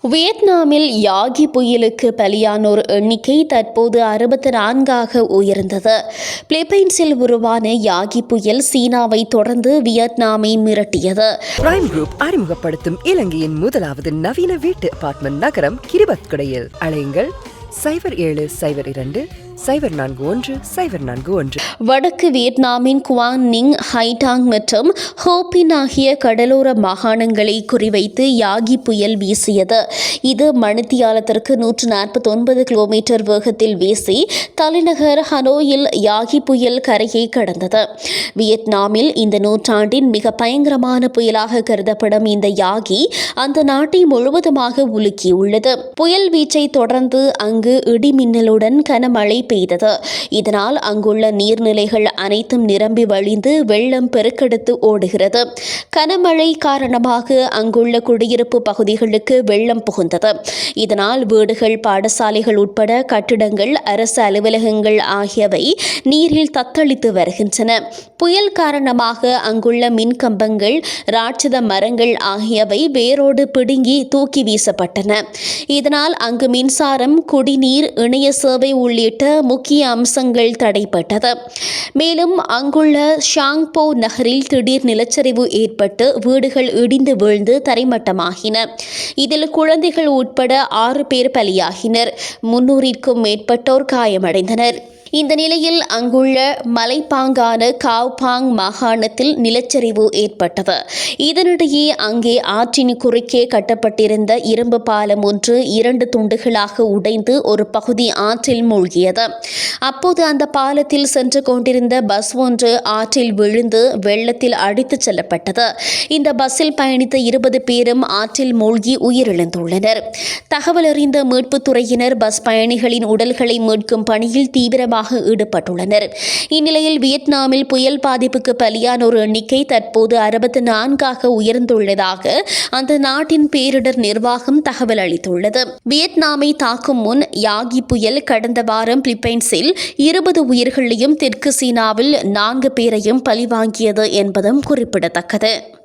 வியட்நாமில் யாகி புயலுக்கு பலியானோர் எண்ணிக்கை தற்போது அறுபத்தி நான்காக உயர்ந்தது. பிலிப்பைன்ஸில் உருவான யாகி புயல் சீனாவை தொடர்ந்து வியட்நாமை மிரட்டியது. பிரைம் குரூப் அறிமுகப்படுத்தும் இலங்கையின் முதலாவது நவீன வீட்டு அபார்ட்மெண்ட் நகரம் கிரிபத்குடையில். அழையுங்கள் சைபர் ஏழு சைபர் இரண்டு சைபர் நான்கு ஒன்று சைபர் நான்கு ஒன்று. வடக்கு வியட்நாமின் குவான் நிங் ஹைடாங் மற்றும் ஹோபின் ஆகிய கடலோர மாகாணங்களை குறிவைத்து யாகி புயல் வீசியது. இது மணித்தியாலத்திற்கு நூற்று நாற்பத்தி ஒன்பது கிலோமீட்டர் வேகத்தில் வீசி தலைநகர் ஹனோயில் யாகி புயல் கரையை கடந்தது. வியட்நாமில் இந்த நூற்றாண்டின் மிக பயங்கரமான புயலாக கருதப்படும் இந்த யாகி அந்த நாட்டை முழுவதுமாக உலுக்கியுள்ளது. புயல் வீச்சை தொடர்ந்து அங்கு இடிமின்னலுடன் கனமழை பெய்தது. இதனால் அங்குள்ள நீர்நிலைகள் அனைத்தும் நிரம்பி வழிந்து வெள்ளம் பெருக்கெடுத்து ஓடுகிறது. கனமழை காரணமாக அங்குள்ள குடியிருப்பு பகுதிகளுக்கு வெள்ளம் புகுந்தது. இதனால் வீடுகள் பாடசாலைகள் உட்பட கட்டிடங்கள் அரசு அலுவலகங்கள் ஆகியவை நீரில் தத்தளித்து வருகின்றன. புயல் காரணமாக அங்குள்ள மின்கம்பங்கள் ராட்சத மரங்கள் ஆகியவை வேரோடு பிடுங்கி தூக்கி வீசப்பட்டன. இதனால் அங்கு மின்சாரம் குடிநீர் இணைய சேவை உள்ளிட்ட முக்கிய அம்சங்கள் தடைப்பட்டது. மேலும் அங்குள்ள ஷாங்போ நகரில் திடீர் நிலச்சரிவு ஏற்பட்டு வீடுகள் இடிந்து வீழ்ந்து தரைமட்டமாகின. இதில் குழந்தைகள் உட்பட ஆறு பேர் பலியாகினர். முன்னூறிற்கும் மேற்பட்டோர் காயமடைந்தனர். இந்த நிலையில் அங்குள்ள மலைப்பாங்கான காவ்பாங் மாகாணத்தில் நிலச்சரிவு ஏற்பட்டது. இதனிடையே அங்கே ஆற்றின் குறுக்கே கட்டப்பட்டிருந்த இரும்பு பாலம் ஒன்று இரண்டு துண்டுகளாக உடைந்து ஒரு பகுதி ஆற்றில் மூழ்கியது. அப்போது அந்த பாலத்தில் சென்று கொண்டிருந்த பஸ் ஒன்று ஆற்றில் விழுந்து வெள்ளத்தில் அடித்துச் செல்லப்பட்டது. இந்த பஸ்ஸில் பயணித்த இருபது பேரும் ஆற்றில் மூழ்கி உயிரிழந்துள்ளனர். தகவல் அறிந்த மீட்புத் துறையினர் பஸ் பயணிகளின் உடல்களை மீட்கும் பணியில் தீவிரமாக ஈடுபட்டுள்ளனர். இந்நிலையில் வியட்நாமில் புயல் பாதிப்புக்கு பலியானோர் எண்ணிக்கை தற்போது அறுபத்தி நான்காக உயர்ந்துள்ளதாக அந்த நாட்டின் பேரிடர் நிர்வாகம் தகவல் அளித்துள்ளது. வியட்நாமை தாக்கும் முன் யாகி புயல் கடந்த வாரம் பிலிப்பைன்ஸில் இருபது உயிர்களையும் தெற்கு சீனாவில் நான்கு பேரையும் பழிவாங்கியது என்பதும் குறிப்பிடத்தக்கது.